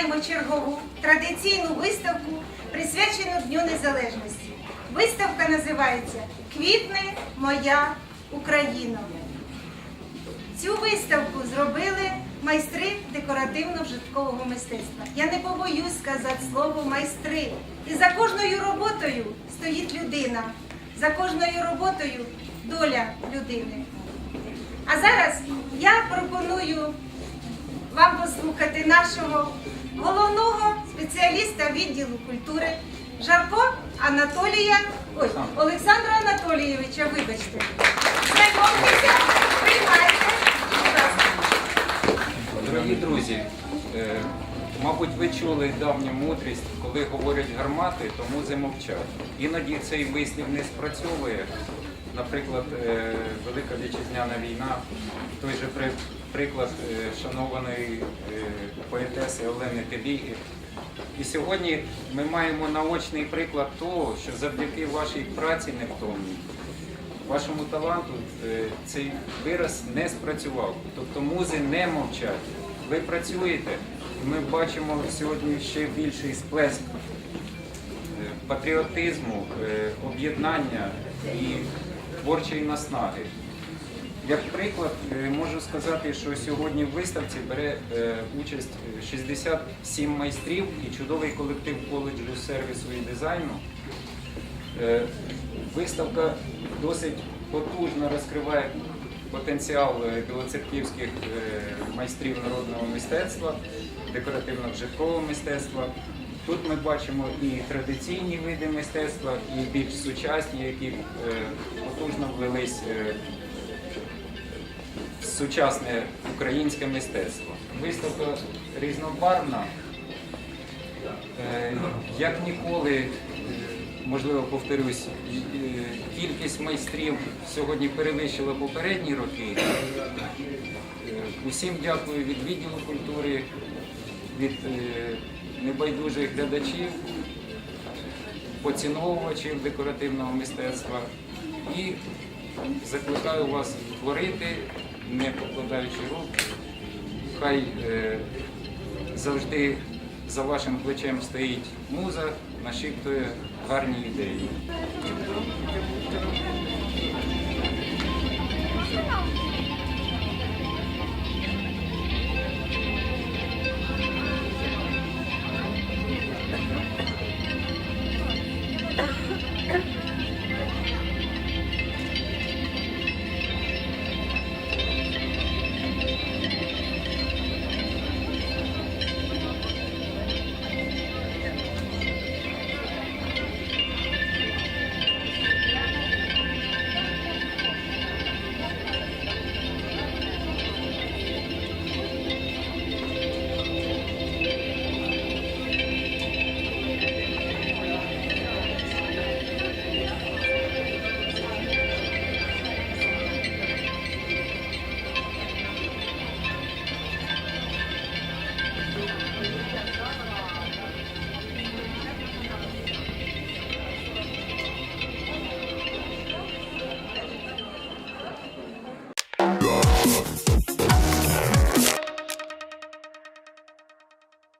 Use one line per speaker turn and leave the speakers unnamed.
відкриваємо чергову традиційну виставку, присвячену Дню Незалежності. Виставка називається Квітне моя Україна. Цю виставку зробили майстри декоративно-вжиткового мистецтва. Я не побоюсь сказати слово майстри. І за кожною роботою стоїть людина, за кожною роботою доля людини. А зараз я пропоную вам послухати нашого головного спеціаліста відділу культури Жарко Анатолія, ой, Олександра Анатолійовича, вибачте. Знайомтеся, приймайте.
Дорогі друзі, е, мабуть, ви чули давню мудрість, коли говорять гармати, то музи мовчать. Іноді цей вислів не спрацьовує. Наприклад, е, Велика Вітчизняна війна, той же приклад е, шанованої е, поетеси Олени Тебіги. І сьогодні ми маємо наочний приклад того, що завдяки вашій праці невтомній, вашому таланту цей вираз не спрацював. Тобто музи не мовчать. Ви працюєте, і ми бачимо сьогодні ще більший сплеск патріотизму, об'єднання і творчої наснаги. Як приклад, е, можу сказати, що сьогодні в виставці бере е, участь е, 67 майстрів і чудовий колектив коледжу сервісу і дизайну. Е, Виставка досить потужно розкриває потенціал е, білоцерківських е, майстрів народного мистецтва, декоративно-вжиткового мистецтва. Тут ми бачимо і традиційні види мистецтва, і більш сучасні, які е, потужно влились е, в сучасне українське мистецтво. Виставка різнобарвна. Е, Як ніколи, можливо, повторюсь, кількість майстрів сьогодні перевищила попередні роки. Усім дякую від відділу культури, від небайдужих глядачів, поціновувачів декоративного мистецтва і закликаю вас творити, не покладаючи рук. Хай е, завжди за вашим плечем стоїть муза, нашіптує гарні ідеї.